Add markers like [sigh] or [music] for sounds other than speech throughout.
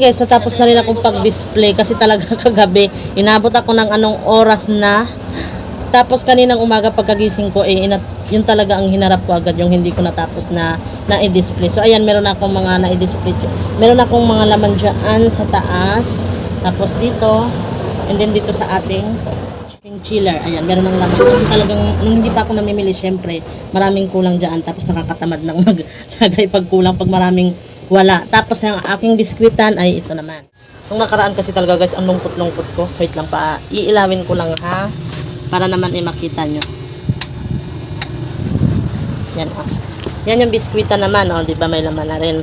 guys, natapos na rin akong pag-display kasi talaga [laughs] kagabi, inabot ako ng anong oras na. Tapos kaninang umaga pagkagising ko, eh, inat, yun talaga ang hinarap ko agad, yung hindi ko natapos na na-display. So, ayan, meron akong mga na-display. Meron akong mga laman dyan sa taas. Tapos dito, and then dito sa ating chicken chiller. Ayan, meron ng laman. Kasi talagang, nung hindi pa ako namimili, syempre, maraming kulang dyan. Tapos nakakatamad ng [laughs] maglagay pag kulang, pag maraming wala. Tapos ang aking biskwitan ay ito naman. Nung nakaraan kasi talaga guys, ang lungkot-lungkot ko. Wait lang pa, iilawin ko lang ha. Para naman ay makita nyo. Yan oh. Yan yung biskwitan naman oh, 'di ba may laman na rin.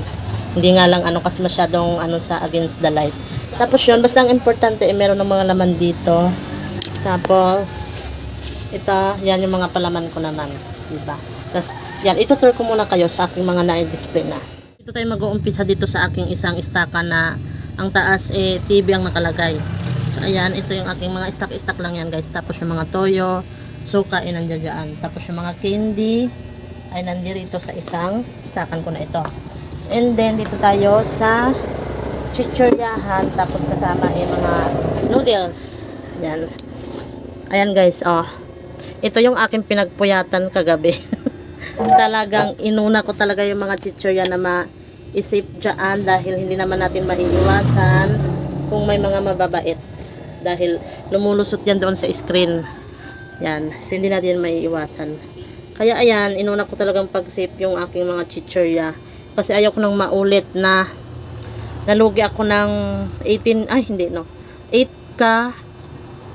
Hindi nga lang ano kasi masyadong ano sa against the light. Tapos yun, basta ang importante eh, meron ng mga laman dito. Tapos ito, yan yung mga palaman ko naman, 'di ba? Tapos yan, ito tour ko muna kayo sa aking mga na-display na. Ito tayo mag-uumpisa dito sa aking isang istaka na ang taas eh TV ang nakalagay. So ayan, ito yung aking mga stock-stock lang yan guys. Tapos yung mga toyo, suka ay nandiyan dyan. Tapos yung mga candy ay nandirito sa isang stackan ko na ito. And then dito tayo sa chichuryahan. Tapos kasama yung mga noodles. Ayan. Ayan guys, oh. Ito yung aking pinagpuyatan kagabi. [laughs] Talagang inuna ko talaga yung mga chichurya na ma-isip dyan dahil hindi naman natin maiiwasan kung may mga mababait. Dahil lumulusot yan doon sa screen. Yan. So, hindi natin maiiwasan. Kaya ayan, inuna ko talagang pag-save yung aking mga chichurya. Kasi ayaw ko nang maulit na nalugi ako ng 18, ay hindi no, 8 ka,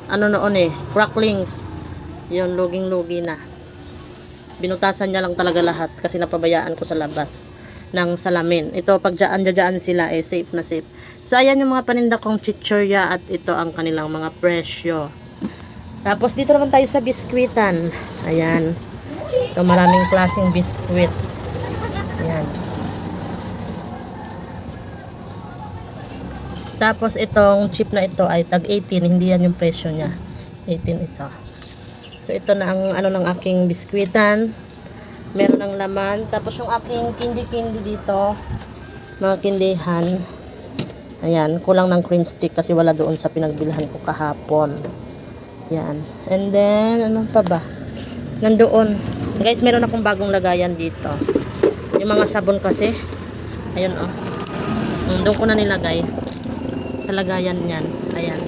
ano noon eh, cracklings. Yun, luging-lugi na. Binutasan niya lang talaga lahat kasi napabayaan ko sa labas ng salamin. Ito, pag dyan, dyan sila, eh, safe na safe. So, ayan yung mga paninda kong chichurya at ito ang kanilang mga presyo. Tapos, dito naman tayo sa biskwitan. Ayan. Ito, maraming klaseng biskwit. Ayan. Tapos, itong chip na ito ay tag 18. Hindi yan yung presyo niya. 18 ito. So, ito na ang ano ng aking biskwitan. Meron ng laman. Tapos, yung aking kindi-kindi dito. Mga kindihan. Ayan. Kulang ng cream stick kasi wala doon sa pinagbilhan ko kahapon. Yan. And then, ano pa ba? Nandoon. Guys, meron akong bagong lagayan dito. Yung mga sabon kasi. Ayun, oh. Mm, Doon ko na nilagay. Sa lagayan niyan. Ayan.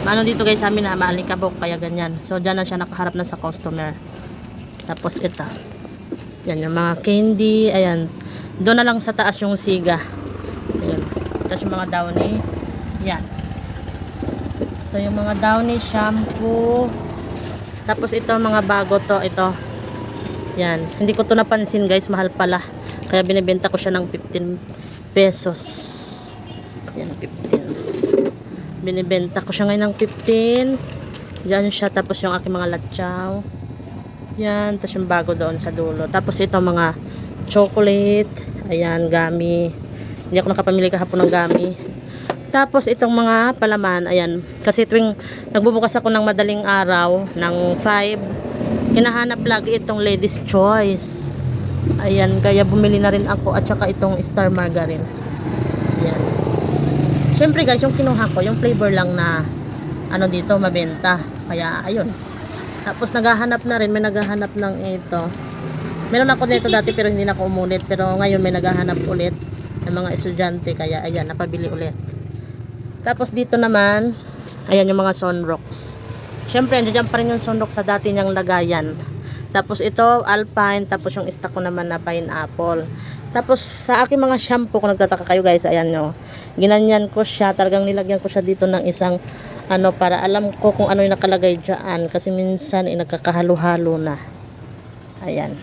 Ano dito guys amin na maalikabok kaya ganyan. So dyan na siya nakaharap na sa customer. Tapos ito. Yan yung mga candy. Ayan. Doon na lang sa taas yung siga. Ayan. Tapos yung mga downy. Yan. Ito yung mga downy shampoo. Tapos ito mga bago to. Ito. Yan. Hindi ko to napansin guys. Mahal pala. Kaya binibenta ko siya ng 15 pesos. Yan 15 binibenta ko siya ngayon ng 15 yan siya tapos yung aking mga latsaw yan tapos yung bago doon sa dulo. Tapos ito mga chocolate. Ayan gami hindi ako nakapamili kahapon ng gami tapos itong mga palaman ayan. Kasi tuwing nagbubukas ako ng madaling araw ng 5 hinahanap lagi itong ladies choice. Ayan kaya bumili na rin ako at saka itong star margarine. Ayan. Siyempre guys, yung kinuha ko, yung flavor lang na ano dito, mabenta. Kaya ayun. Tapos naghahanap na rin, may naghahanap ng ito. Meron ako nito dati pero hindi na ako umulit. Pero ngayon may naghahanap ulit ng mga estudyante. Kaya ayan, napabili ulit. Tapos dito naman, ayan yung mga sunrocks. Siyempre, andyan pa rin yung sunrock sa dati niyang lagayan. Tapos ito, alpine. Tapos yung stock ko naman na pineapple. Tapos sa aking mga shampoo, kung nagtataka kayo guys, ayan nyo. Ginanyan ko siya, talagang nilagyan ko siya dito ng isang ano para alam ko kung ano yung nakalagay dyan. Kasi minsan eh, nagkakahalo-halo na. Ayan.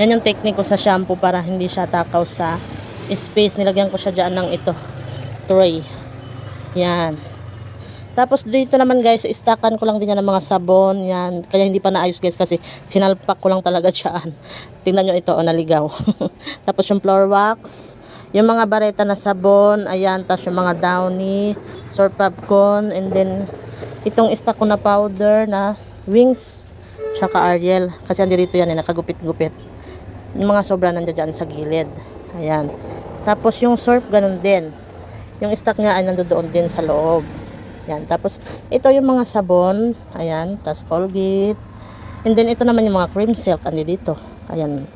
Yan yung technique ko sa shampoo para hindi siya takaw sa space. Nilagyan ko siya dyan ng ito. Tray. Yan. Tapos dito naman guys, istakan ko lang din yan ng mga sabon. Yan. Kaya hindi pa naayos guys kasi sinalpak ko lang talaga dyan. Tingnan nyo ito, o naligaw. [laughs] Tapos yung floor wax. Yung mga bareta na sabon. Ayan. Tapos yung mga downy. Sore popcorn. And then itong istak ko na powder na wings. Tsaka Ariel. Kasi andi rito yan eh, nakagupit-gupit. Yung mga sobra nandiyan dyan sa gilid. Ayan. Tapos yung surf, ganun din. Yung stock niya ay nandoon din sa loob. Yan. Tapos, ito yung mga sabon. Ayan. Tapos Colgate. And then, ito naman yung mga cream silk. Andi dito. Ayan.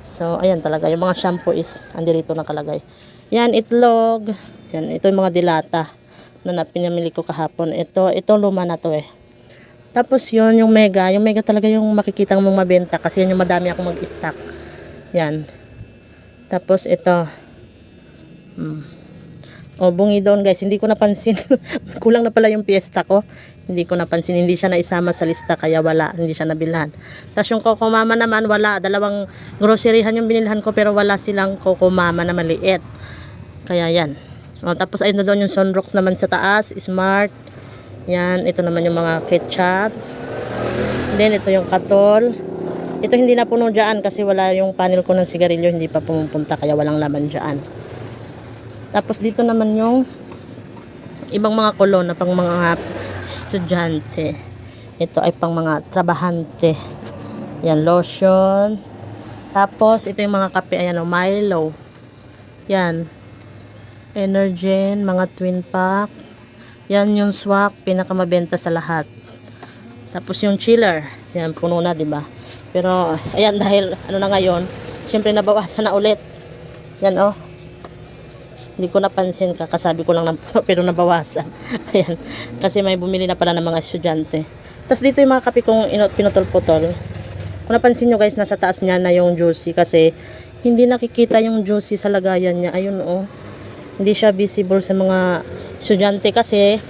So, ayan talaga. Yung mga shampoo is andi dito nakalagay. Yan, itlog. Yan, ito yung mga dilata na napinamili ko kahapon. Ito, ito luma na to eh. Tapos yun, yung mega. Yung mega talaga yung makikita mong mabenta kasi yan yung madami ako mag-stock. Yan. Tapos ito. Hmm. O, bungi doon guys. Hindi ko napansin. [laughs] Kulang na pala yung piyesta ko. Hindi ko napansin. Hindi siya naisama sa lista kaya wala. Hindi siya nabilhan. Tapos yung Coco Mama naman wala. Dalawang groceryhan yung binilhan ko pero wala silang Coco Mama na maliit. Kaya yan. O, tapos ayun na doon yung sunrocks naman sa taas. Smart. Yan. Ito naman yung mga ketchup. Then ito yung katol. Ito hindi na puno dyan kasi wala yung panel ko ng sigarilyo. Hindi pa pumupunta kaya walang laman dyan. Tapos dito naman yung ibang mga kolon na pang mga estudyante. Ito ay pang mga trabahante. Yan, lotion. Tapos, ito yung mga kape. Ayan, o, Milo. Yan. Energen, mga twin pack. Yan yung swak, pinakamabenta sa lahat. Tapos yung chiller. Yan, puno na, di ba? Pero, ayan, dahil, ano na ngayon, syempre nabawasan na ulit. Yan, oh. Hindi ko napansin, kakasabi ko lang ng [laughs] pero nabawasan. [laughs] Ayan. Kasi may bumili na pala ng mga estudyante. Tapos dito yung mga kape kong pinutol-putol. Kung napansin nyo guys, nasa taas niya na yung juicy kasi hindi nakikita yung juicy sa lagayan niya. Ayun oh. Hindi siya visible sa mga estudyante kasi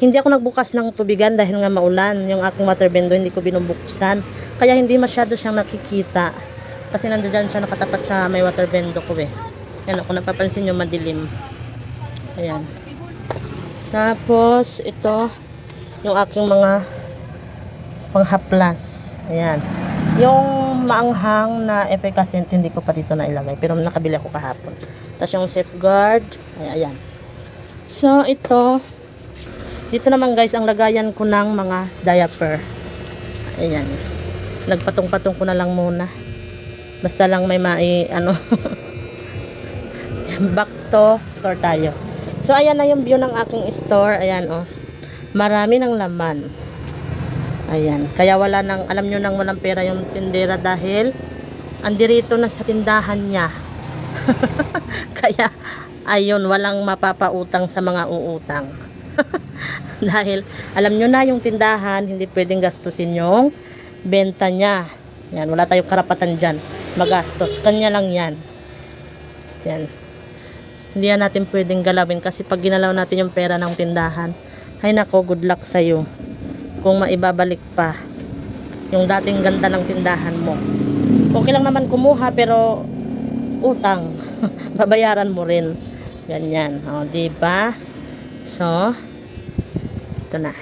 hindi ako nagbukas ng tubigan dahil nga maulan. Yung aking water bendo hindi ko binubuksan. Kaya hindi masyado siyang nakikita. Kasi nandiyan siya nakatapat sa may water bendo ko eh. Yan, kung napapansin nyo, madilim. Ayan. Tapos, ito, yung aking mga panghaplas. Ayan. Yung maanghang na efficacent, hindi ko pa dito na ilagay. Pero nakabili ako kahapon. Tapos yung safeguard. Ay, ayan. So, ito. Dito naman guys, ang lagayan ko ng mga diaper. Ayan. Nagpatong-patong ko na lang muna. Basta lang may mai, ano, [laughs] back to store tayo. So, ayan na yung view ng aking store. Ayan, oh. Marami ng laman. Ayan. Kaya wala nang, alam nyo nang walang pera yung tindera dahil andirito na sa tindahan niya. [laughs] Kaya, ayun, walang mapapautang sa mga uutang. [laughs] dahil, alam nyo na yung tindahan, hindi pwedeng gastusin yung benta niya. Yan, wala tayong karapatan dyan. Magastos. Kanya lang yan. Yan. Hindi yan natin pwedeng galawin kasi pag ginalaw natin yung pera ng tindahan, ay nako, good luck sa'yo. Kung maibabalik pa yung dating ganda ng tindahan mo. Okay lang naman kumuha pero utang. [laughs] Babayaran mo rin. Ganyan. O, di ba? So, ito na.